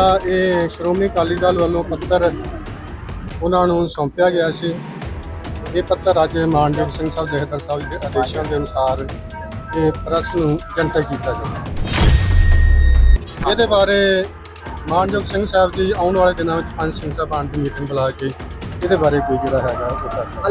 ਜਿਹੜਾ ਇਹ ਸ਼੍ਰੋਮਣੀ ਅਕਾਲੀ ਦਲ ਵੱਲੋਂ ਪੱਤਰ ਉਹਨਾਂ ਨੂੰ ਸੌਂਪਿਆ ਗਿਆ ਸੀ, ਇਹ ਪੱਤਰ ਅੱਜ ਮਾਨਯੋਗ ਸਿੰਘ ਸਾਹਿਬ ਜਥੇਦਾਰ ਸਾਹਿਬ ਦੇ ਆਦੇਸ਼ਾਂ ਦੇ ਅਨੁਸਾਰ ਇਹ ਪ੍ਰੈਸ ਨੂੰ ਜਨਤਕ ਕੀਤਾ ਗਿਆ। ਇਹਦੇ ਬਾਰੇ ਮਾਨਯੋਗ ਸਿੰਘ ਸਾਹਿਬ ਜੀ ਆਉਣ ਵਾਲੇ ਦਿਨਾਂ ਵਿੱਚ ਪੰਜ ਸਿੰਘ ਸਾਹਿਬਾਨ ਦੀ ਮੀਟਿੰਗ ਬੁਲਾ ਕੇ ਇਹਦੇ ਬਾਰੇ ਕੋਈ ਜਿਹੜਾ ਹੈਗਾ ਉਹ ਫੈਸਲਾ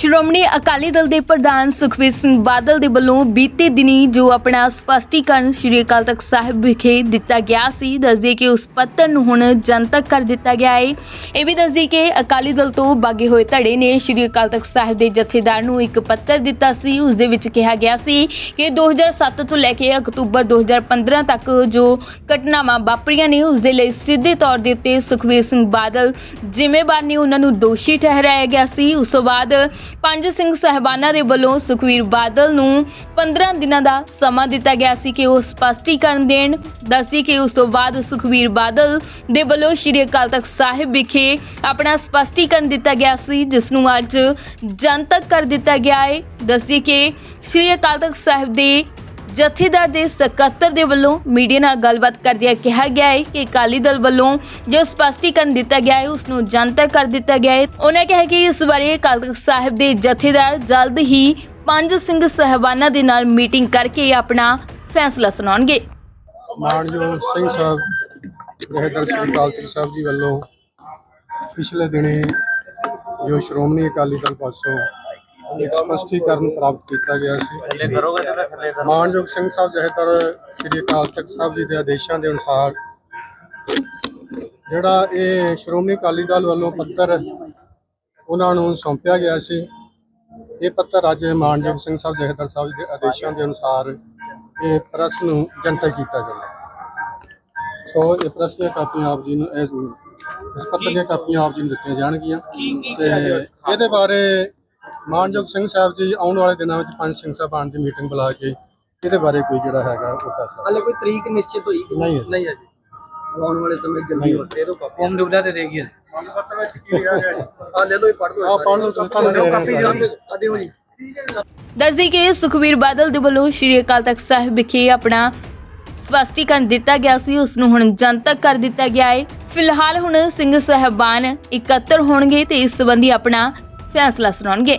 ਸ਼੍ਰੋਮਣੀ ਅਕਾਲੀ ਦਲ ਦੇ ਪ੍ਰਧਾਨ ਸੁਖਬੀਰ ਸਿੰਘ ਬਾਦਲ ਦੇ ਵੱਲੋਂ ਬੀਤੇ ਦਿਨੀ ਜੋ ਆਪਣਾ ਸਪਸ਼ਟੀਕਰਨ ਸ਼੍ਰੀ ਅਕਾਲ ਤਖਤ ਸਾਹਿਬ ਵਿਖੇ ਦਿੱਤਾ ਗਿਆ ਸੀ, ਦੱਸਦੇ ਕਿ ਉਸ ਪੱਤਰ ਨੂੰ ਹੁਣ ਜਨਤਕ ਕਰ ਦਿੱਤਾ ਗਿਆ ਹੈ ਇਹ ਵੀ ਦੱਸਦੀ ਕਿ ਅਕਾਲੀ ਦਲ ਤੋਂ ਬਾਗੇ ਹੋਏ ਧੜੇ ਨੇ ਸ਼੍ਰੀ ਅਕਾਲ ਤਖਤ ਸਾਹਿਬ ਦੇ ਜਥੇਦਾਰ ਨੂੰ ਇੱਕ ਪੱਤਰ ਦਿੱਤਾ ਸੀ, ਉਸ ਦੇ ਵਿੱਚ ਕਿਹਾ ਗਿਆ ਸੀ ਕਿ 2007 ਤੋਂ ਲੈ ਕੇ ਅਕਤੂਬਰ 2015 ਤੱਕ ਜੋ ਘਟਨਾਵਾਂ ਵਾਪਰੀਆਂ ਨੇ, ਉਸ ਦੇ ਲਈ ਸਿੱਧੇ ਤੌਰ ਦੇ ਉੱਤੇ ਸੁਖਬੀਰ ਸਿੰਘ ਬਾਦਲ ਜ਼ਿੰਮੇਵਾਰ ਨੇ, ਉਹਨਾਂ ਨੂੰ ਦੋਸ਼ੀ ਠਹਿਰਾਇਆ ਗਿਆ ਸੀ। ਉਸ ਤੋਂ ਬਾਅਦ ਪੰਜ ਸਿੰਘ ਸਹਿਬਾਨਾਂ ਦੇ ਵੱਲੋਂ ਸੁਖਬੀਰ ਬਾਦਲ ਨੂੰ 15 ਦਿਨਾਂ ਦਾ ਸਮਾਂ ਦਿੱਤਾ ਗਿਆ ਸੀ ਕਿ ਉਹ ਸਪਸ਼ਟੀਕਰਨ ਦੇਣ। ਦੱਸੀ ਕਿ ਉਸ ਤੋਂ ਬਾਅਦ ਸੁਖਬੀਰ ਬਾਦਲ ਦੇ ਵੱਲੋਂ ਸ਼੍ਰੀ ਅਕਾਲ ਤਖਤ ਸਾਹਿਬ ਵਿਖੇ ਆਪਣਾ ਸਪਸ਼ਟੀਕਰਨ ਦਿੱਤਾ ਗਿਆ ਸੀ, ਜਿਸ ਨੂੰ ਅੱਜ ਜਨਤਕ ਕਰ ਦਿੱਤਾ ਗਿਆ ਹੈ। ਦੱਸੀ ਕਿ ਸ਼੍ਰੀ ਅਕਾਲ ਤਖਤ ਸਾਹਿਬ ਦੇ ਜਥੇਦਾਰ ਦੇ ਸਕੱਤਰ ਦੇ ਵੱਲੋਂ ਮੀਡੀਆ ਨਾਲ ਗੱਲਬਾਤ ਕਰਦਿਆਂ ਕਿਹਾ ਗਿਆ ਹੈ ਕਿ ਅਕਾਲੀ ਦਲ ਵੱਲੋਂ ਜੋ ਸਪਸ਼ਟੀਕਰਨ ਦਿੱਤਾ ਗਿਆ ਹੈ ਉਸ ਨੂੰ ਜਨਤਕ ਕਰ ਦਿੱਤਾ ਗਿਆ ਹੈ। ਉਹਨੇ ਕਿਹਾ ਕਿ ਇਸ ਬਾਰੇ ਅਕਾਲ ਤਖਤ ਸਾਹਿਬ ਦੇ ਜਥੇਦਾਰ ਜਲਦ ਹੀ ਪੰਜ ਸਿੰਘ ਸਹਿਬਾਨਾਂ ਦੇ ਨਾਲ ਮੀਟਿੰਗ ਕਰਕੇ ਆਪਣਾ ਫੈਸਲਾ ਸੁਣਾਉਣਗੇ। ਮਾਨਯੋਗ ਸਿੰਘ ਸਾਹਿਬ ਜਥੇਦਾਰ ਸ੍ਰੀ ਅਕਾਲ ਤਖਤ ਸਾਹਿਬ ਜੀ ਵੱਲੋਂ ਪਿਛਲੇ ਦਿਨੀ ਜੋ ਸ਼੍ਰੋਮਣੀ ਅਕਾਲੀ ਦਲ ਪਾਸੋਂ ਇੱਕ ਸਪਸ਼ਟੀਕਰਨ ਪ੍ਰਾਪਤ ਕੀਤਾ ਗਿਆ ਸੀ। ਮਾਨਯੋਗ ਸਿੰਘ ਸਾਹਿਬ ਜਥੇਦਾਰ ਸ੍ਰੀ ਅਕਾਲ ਤਖਤ ਸਾਹਿਬ ਜੀ ਦੇ ਆਦੇਸ਼ਾਂ ਦੇ ਅਨੁਸਾਰ ਜਿਹੜਾ ਇਹ ਸ਼੍ਰੋਮਣੀ ਅਕਾਲੀ ਦਲ ਵੱਲੋਂ ਪੱਤਰ ਉਹਨਾਂ ਨੂੰ ਸੌਂਪਿਆ ਗਿਆ ਸੀ ਇਹ ਪੱਤਰ ਅੱਜ ਮਾਨਯੋਗ ਸਿੰਘ ਸਾਹਿਬ ਜਥੇਦਾਰ ਸਾਹਿਬ ਦੇ ਆਦੇਸ਼ਾਂ ਦੇ ਅਨੁਸਾਰ ਇਹ ਪ੍ਰੈਸ ਨੂੰ ਜਨਤਕ ਕੀਤਾ ਗਿਆ। ਸੋ ਇਹ ਪ੍ਰੈਸ ਦੀਆਂ ਕਾਪੀਆਂ ਆਪ ਜੀ ਨੂੰ ਇਸ ਇਸ ਪੱਤਰ ਦੀਆਂ ਕਾਪੀਆਂ ਆਪ ਜੀ ਨੂੰ ਦਿੱਤੀਆਂ ਜਾਣਗੀਆਂ ਤੇ ਇਹਦੇ ਬਾਰੇ ਮਾਨਯੋਗ ਸਿੰਘ ਸਾਹਿਬ ਜੀ ਆਉਣ ਵਾਲੇ ਦਿਨਾਂ ਵਿੱਚ ਪੰਜ ਸਿੰਘ ਸਾਹਿਬਾਨ ਦੀ ਮੀਟਿੰਗ ਬੁਲਾ ਕੇ ਇਹਦੇ ਬਾਰੇ ਕੋਈ ਜਿਹੜਾ ਹੈਗਾ ਉਹ ਫੈਸਲਾ। ਹਾਲੇ ਕੋਈ ਤਰੀਕ ਨਿਸ਼ਚਿਤ ਹੋਈ ਕਿ ਨਹੀਂ ਹੈ। ਨਹੀਂ ਹੈ ਜੀ। ਆਉਣ ਵਾਲੇ ਸਮੇਂ ਜਲਦੀ ਹੋ। ਦੇ ਦੋ ਕਾਪੀ ਫੋਰਮ ਡੁਬਲਾ ਤੇ ਦੇਗੀ ਆ ਲੈ ਲਓ ਇਹ ਪੜ੍ਹ ਆ ਪੜ੍ਹ ਲਓ ਤੁਸੀਂ ਤੁਹਾਨੂੰ ਦੇ ਰਹੇ ਹਾਂ ਸਾਰੇ। ਆ ਦਿਓ ਜੀ। ਦੱਸਦੀ ਕਿ ਸੁਖਬੀਰ ਬਾਦਲ ਦੇ ਵੱਲੋਂ ਸ਼੍ਰੀ ਅਕਾਲ ਤਖਤ ਸਾਹਿਬ ਵਿਖੇ ਆਪਣਾ ਸਪਸ਼ਟੀਕਰਨ ਦਿੱਤਾ ਗਿਆ ਸੀ। ਉਸ ਨੂੰ ਹੁਣ ਜਨਤਕ ਕਰ ਦਿੱਤਾ ਗਿਆ ਹੈ ਫਿਲਹਾਲ ਹੁਣ ਸਿੰਘ ਸਹਿਬਾਨ ਇਕੱਤਰ ਹੋਣਗੇ ਤੇ ਇਸ ਸੰਬੰਧੀ ਆਪਣਾ ਫੈਸਲਾ ਸੁਣਾਉਣਗੇ।